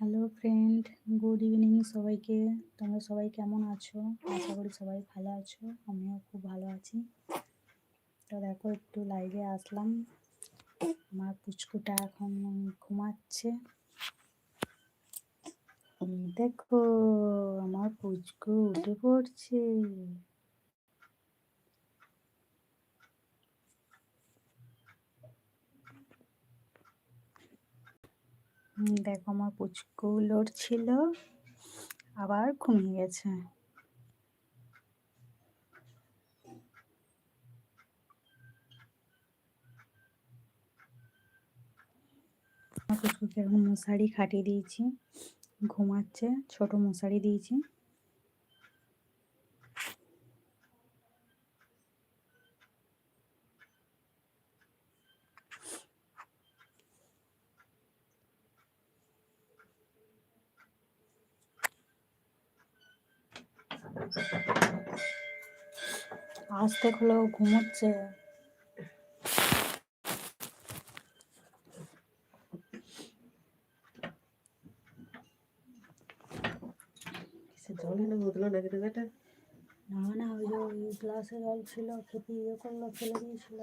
Hello friend good evening সবাইকে। তোমরা সবাই কেমন আছো? আশা করি সবাই ভালো আছো। আমিও খুব ভালো আছি। তো দেখো, একটু লাইভে আসলাম। আমার পুচকুটা এখন ঘুমাচ্ছে। দেখো, আমার পুচকু উঠে পড়ছে। দেখো আমার পুচকু লড়ছিল, আবার ঘুমিয়ে গেছে। পুচকুকে এখন মশারি খাটিয়ে দিয়েছি, ঘুমাচ্ছে, ছোট মশারি দিয়েছি। আস্তে হলেও ঘুমোচ্ছে। জল এনে বোতলে নাকি তো বেটা? না না ওই যে ওই গ্লাসে জল ছিল খেতে ইয়ে করল ফেলে দিয়েছিল।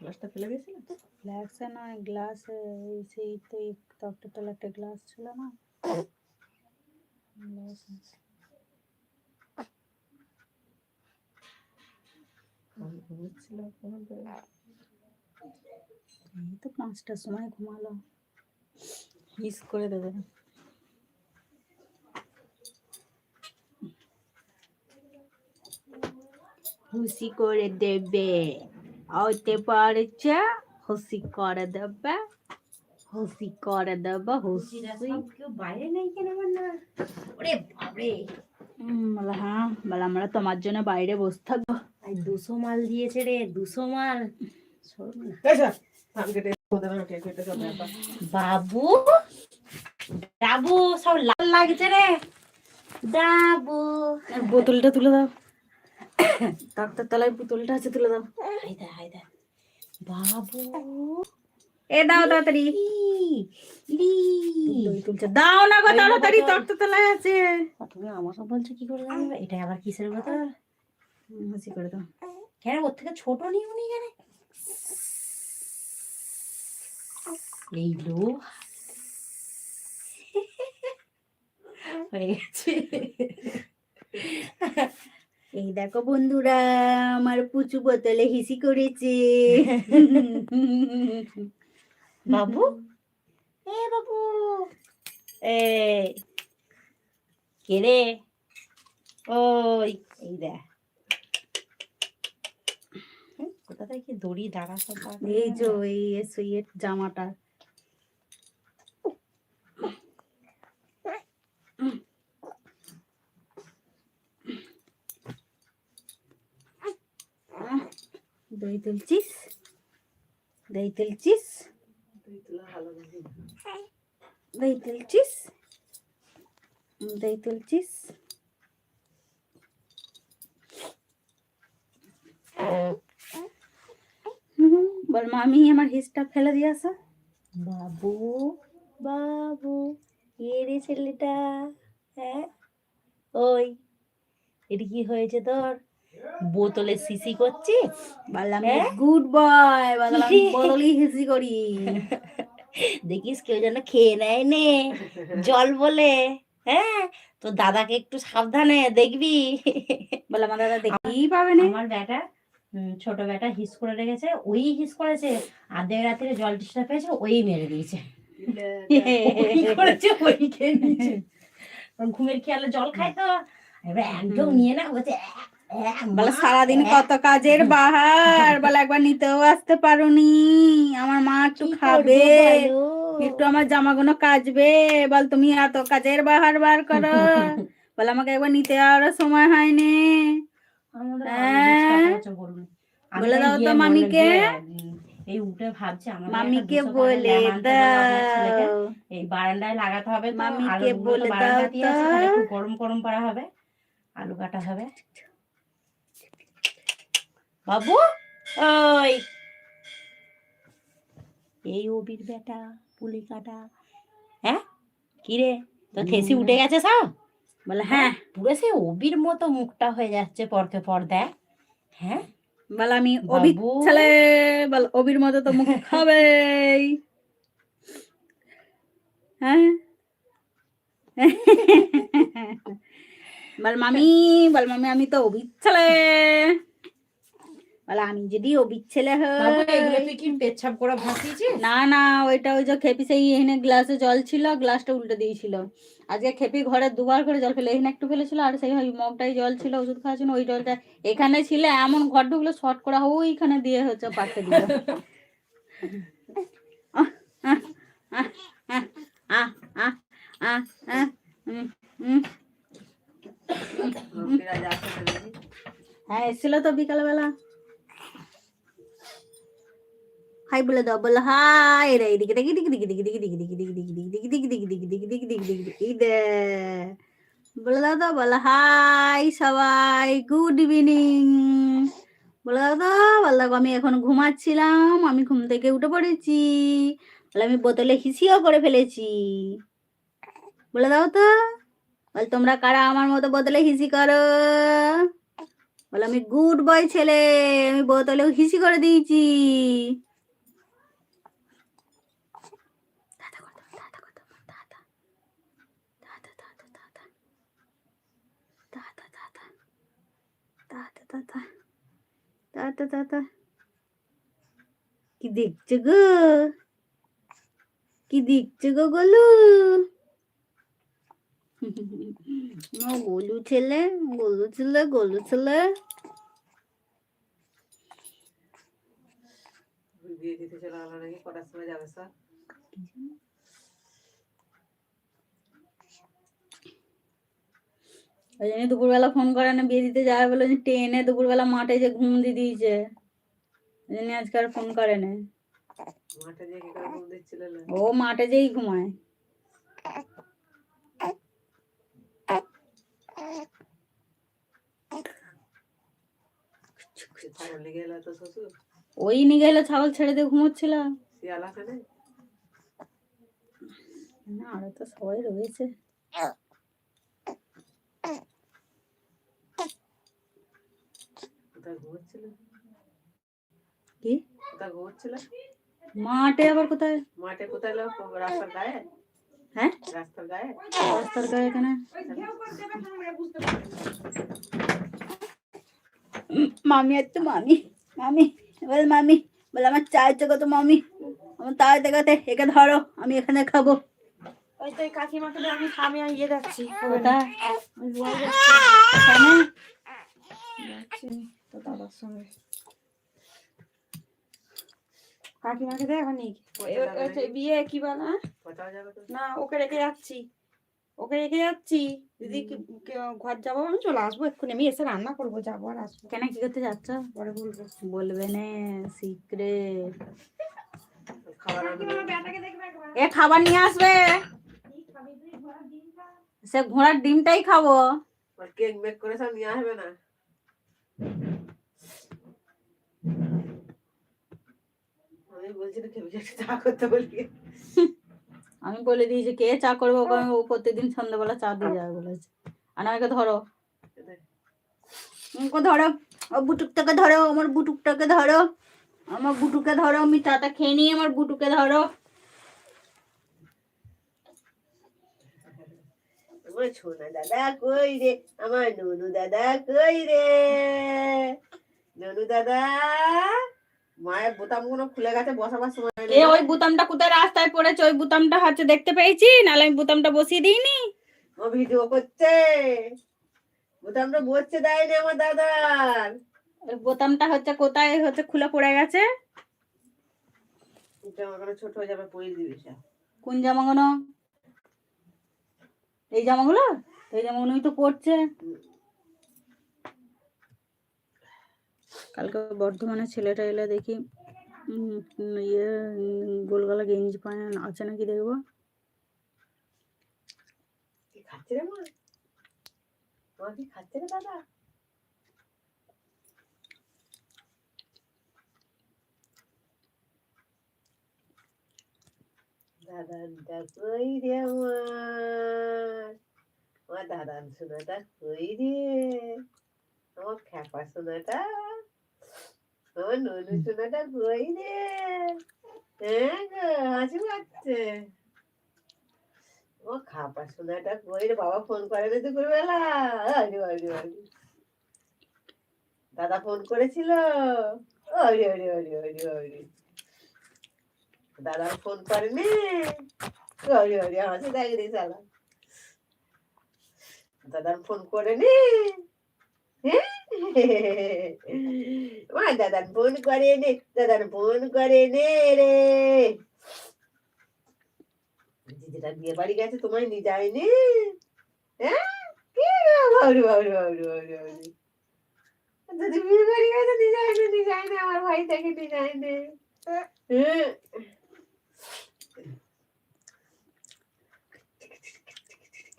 গ্লাসটা? ফেলে গেছিল ফ্ল্যাক্সে নয় গ্লাসে এই সেই তো এই তক্তার একটা গ্লাস ছিল না? গ্লাসে। পাঁচটার সময় ঘুমালো। মিস করে দেবে। খুশি করে দেবে। হতে পারছে খুশি করে দেবে। খুশি করে দেবে খুশি কেউ বাইরে নেই কেন আমার না? ওরে উম, বলে হ্যাঁ বলে আমরা তোমার জন্য বাইরে বসে থাকব। দুশো মাল দিয়েছে রে দুশো মাল। বাবু বাবু সব লাল লাগছে রে। বাবু। বোতলটা তুলে দাও। ডাক্তার তলায় বোতলটা আছে তুলে দাও। হায়দা হায়দা বাবু। এ দাও তাড়াতাড়ি। দাও না গো তাড়াতাড়ি বোতল। তলায় আছে। তুমি আমাকে বলছো কি করে জানবে এটা আবার কিসের হুম, হাসি করে দাও। কেন ওর থেকে ছোট নিও নি কেন এই লো হয়ে গেছে। এই দেখো বন্ধুরা আমার পুচু বোতলে হিসি করেছে। বাবু? এ বাবু। এ কে রে? ওই এই দেখ। কোথা থেকে দড়ি দাঁড়া সব এই যে এই এসো জামাটা। দই তুলছিস? দই তুলছিস? তুলছিস? দই তুলছিস? হুম, বল মামি আমার হিসটা ফেলে দিয়ে আসো। বাবু। বাবু কে রে ছেলেটা হ্যাঁ? ওই এটা কি হয়েছে তোর? বোতলে সিসি করছি। বললাম হ্যাঁ? গুড বয় বললাম বদলি হিসি করি। দেখিস কেউ যেন খেয়ে নেয় নে জল বলে। হ্যাঁ? তো দাদাকে একটু সাবধানে দেখবি। বলে আমার দাদা দেখতেই পাবে না। আমার বেটা ছোট বেটা হিস করে রেখেছে ওই হিস করেছে আধে রাত্রে জল টিসটা পেয়েছে ওই মেরে দিয়েছে। ওই করেছে ওই খেয়ে নিয়েছে। ঘুমের খেয়ালে জল খায় তো। এবার একদম নিয়ে না বলছে "আহ, আহ, বলে সারাদিন কত কাজের বাহার বলে একবার নিতেও আসতে পারোনি। আমার মা একটু খাবে একটু আমার জামাগুলো কাচবে বল তুমি এত কাজের বাহার বার করো। বলে আমাকে একবার নিতে আর সময় হয়নি। হ্যাঁ? বলে দাও তো মামিকে। এই উঠে ভাবছে একটা মামিকে বলে। দাও। এই বারান্দায় লাগাতে হবে মামিকে বলে দাও। গরম গরম করা হবে। আলু কাটা হবে। বাবু? ওই। এই ওবির বেটা পুলি কাটা। হ্যাঁ? কি রে? তো থেসি উঠে গেছে সব? বলে হ্যাঁ। পুরো সে অবির মতো মুখটা হয়ে যাচ্ছে পরকে পর দেখ। হ্যাঁ? বলে আমি অবি ছেলে। বল অবির মতো তো মুখ খাবে হ্যাঁ? বল মামি বল মামি আমি তো অবির ছেলে। বলে আমি যদি ও বিচ্ছেলে পেচ্ছাপ করে ভাসিয়েছি না না ওইটা ওই যে খেপি সেই এনে গ্লাসে জল ছিল গ্লাসটা উল্টে দিয়েছিল। আজকে খেপি ঘরে দুবার করে জল ফেলে এখানে একটু ফেলেছিল আর সেই ওই মগটাই জল ছিল ওষুধ খাওয়ার জন্য ওই জলটা এখানে ছিল এমন ঘর ঢুকলো শর্ট করা হো ওইখানে দিয়ে হচ্ছে পাঠিয়ে দিল। হ্যাঁ এসেছিল তো বিকালবেলা। হাই বলে দাও বলো হাই রে দিকে দিকে দিকে দিকে দিকে দিকে দিকে দিকে দিকে দিকে দিকে দিকে দিকে দিকে দিকে দিকে দিকে দিকে দিকে বলে দাও তো বলো হাই সবাই গুড ইভিনিং বলে দাও তো বলে দাও আমি এখন ঘুমাচ্ছিলাম আমি ঘুম থেকে উঠে পড়েছি বলে আমি বোতলে হিসিও করে ফেলেছি বলে দাও তো বলে তোমরা কারা আমার মতো বোতলে হিসি করো বলে আমি গুড বয় ছেলে আমি বোতলেও হিসি করে দিয়েছি দাদা করতে হবে, দাদা করতে হবে, দাদা। দাদা, দাদা, দাদা। দাদা, দাদা। দাদা। দাদা, দাদা। কি দেখছ গো? কি দেখছ গো গোলু? গোলু ছেলে গোলু ছেলে গোলু ছেলে। বিয়ে দিতে চলে গেল নাকি? কটার সময় যাবে স্যার? ওই জন্য দুপুরবেলা ফোন করে না বিয়ে দিতে যাবে বলে যে ট্রেনে দুপুরবেলা মাঠে যে ঘুম দিয়ে দিয়েছে। ওই জন্য আজকে আর ফোন করে না। ও মাঠে যেই ঘুমায়। ওই নিয়ে গেলে ছাগল ছেড়ে দিয়ে ঘুমোচ্ছিল। আরও তো সবাই রয়েছে কোথায় ঘুমোচ্ছিল কি? মাঠে আবার কোথায়? মাঠে কোথায় লোক রাস্তার গায়ে? হ্যাঁ? রাস্তার গায়ে? রাস্তার গায়ে এখানে? মামি আছে মামি। মামি বল মামি বলে আমার চায়ের থেকে তো মামি। আমার তাই দেখাতে একে ধরো আমি এখানে খাব। ওই তো কাকিমাকে আমি খামে ইয়ে যাচ্ছি। কোথায়? তো দাদার সঙ্গে। কাকিমাকে দেখ অনেক বিয়ে কি বল না ওকে রেখে যাচ্ছি। ওকে রেখে যাচ্ছি। দিদি ঘর যাব আমি চলে আসব এক্ষুনি। আমি এসে রান্না করব যাব আর আসব। কেন কি করতে যাচ্ছ? পরে বলব। বলবে না সিক্রেট এ খাবার নিয়ে আসবে। সে ঘোড়ার ডিমটাই খাব। কেক মেক করে সব নিয়ে আসবে না? আমি বলি দিয়েছি কে চা করব? আমি- ও প্রত্যেকদিন সন্ধ্যাবেলা চা দিয়ে যাবে বলেছে। আর আমাকে ধরো। ওকে ধরো। ও বুটুকটাকে ধরো আমার বুটুকটাকে ধরো। আমার বুটুকে ধরো আমি চাটা খেয়ে নিই আমার বুটুকে ধরো। আমার ছোনা দাদা কই রে? আমার ননু দাদা কই রে? ননু দাদা? মায়ের বোতামগুলো খুলে গেছে বসাবার সময় এ ওই বুতামটা কোথায়? রাস্তায় পড়েছে ওই বুতামটা হচ্ছে দেখতে পেয়েছি? নাহলে আমি বুতামটা বসিয়ে দিইনি? ও ভিডিও করছে। বোতামটা বসছে দেয়নি আমার দাদার। ওই বোতামটা হচ্ছে কোথায়? হচ্ছে খুলে পড়ে গেছে। ছোট হয়ে যাবে পরিয়ে দিবি কোন জামাগুলো? এই জামাগুলো? এই জামাগুলোই তো পড়ছে। কালকে বর্ধমানে ছেলেটা এলে দেখি ইয়ে গোলগলা গেঞ্জি পায় আছে নাকি দেখব। দাদা? কই রে আমার দাদান সোনাটা কই রে? আমার খ্যাপা সোনাটা। হ্যাঁ ও ফোন করে না দাদা ফোন করেছিল। আরে আরে আরে আরে দাদা ফোন করেনি। হ্যাঁ? আমার দাদার ফোন করে নে দাদার ফোন করে নে রে দিদিটা বিয়ে বাড়ি গেছে তোমায় নিয়ে যায়নি হ্যাঁ কি বাবরে বাবরে বাবরে বাবরে যদি বিয়ে বাড়ি গেছে নিয়ে যায় না নিয়ে যায় না আমার ভাই থেকে নিয়ে যায় না হ্যাঁ মামা খারাপ ফোনটা কর দেখি হ্যাঁ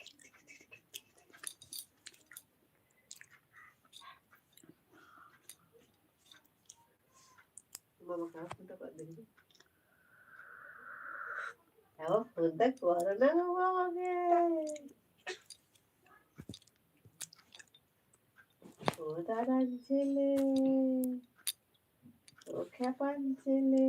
ফোনটা করো না গো বাবাকে ও দাদার ছেলে ও খেপার ছেলে।